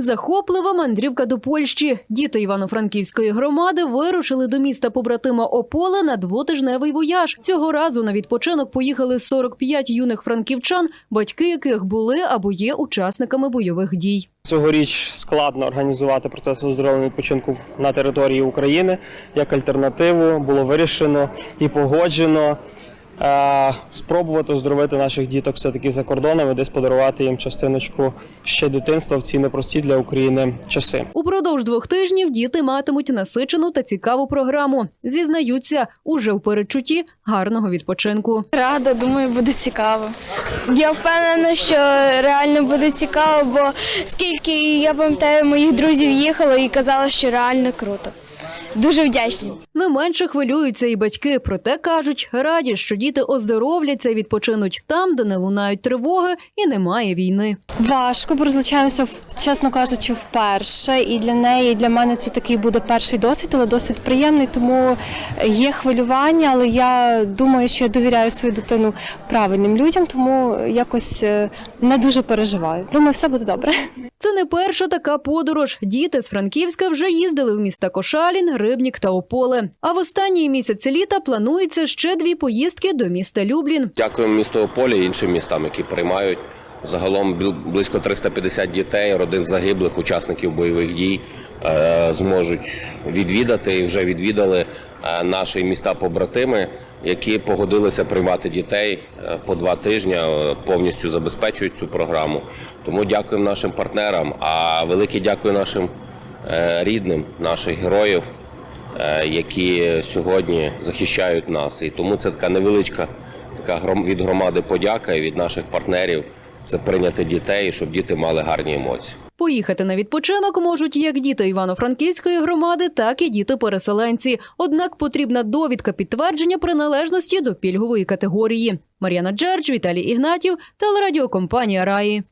Захоплива мандрівка до Польщі. Діти Івано-Франківської громади вирушили до міста побратима Ополе на двотижневий вояж. Цього разу на відпочинок поїхали 45 юних франківчан, батьки яких були або є учасниками бойових дій. Цьогоріч складно організувати процес оздоровлення відпочинку на території України. Як альтернативу було вирішено і погоджено спробувати оздоровити наших діток все-таки за кордоном і десь подарувати їм частиночку ще дитинства в ці непрості для України часи. Упродовж двох тижнів діти матимуть насичену та цікаву програму. Зізнаються уже в передчутті гарного відпочинку. Рада, думаю, буде цікаво. Я впевнена, що реально буде цікаво, бо скільки я пам'ятаю, моїх друзів їхало і казали, що реально круто. Дуже вдячні. Не менше хвилюються і батьки, проте кажуть, раді, що діти оздоровляться і відпочинуть там, де не лунають тривоги і немає війни. Важко, бо розлучаємося, в- чесно кажучи, вперше. І для неї, і для мене це такий буде перший досвід, але досвід приємний, тому є хвилювання, але я думаю, що я довіряю свою дитину правильним людям, тому якось е, не дуже переживаю. Думаю, все буде добре. Це не перша така подорож. Діти з Франківська вже їздили в міста Кошалін, Рибнік та Ополе. А в останній місяці літа планується ще дві поїздки до міста Люблін. Дякуємо місту Ополі і іншим містам, які приймають. Загалом бл- близько 350 дітей, родин загиблих, учасників бойових дій е, зможуть відвідати і вже відвідали е, наші міста побратими, які погодилися приймати дітей е, по два тижні, повністю забезпечують цю програму. Тому дякуємо нашим партнерам. А велике дякую нашим рідним, наших героїв, які сьогодні захищають нас. І тому це така невеличка така від громади подяка і від наших партнерів. Це прийняти дітей, щоб діти мали гарні емоції. Поїхати на відпочинок можуть як діти Івано-Франківської громади, так і діти-переселенці. Однак потрібна довідка підтвердження приналежності до пільгової категорії. Мар'яна Джердж, Віталій Ігнатів, телерадіокомпанія Раї.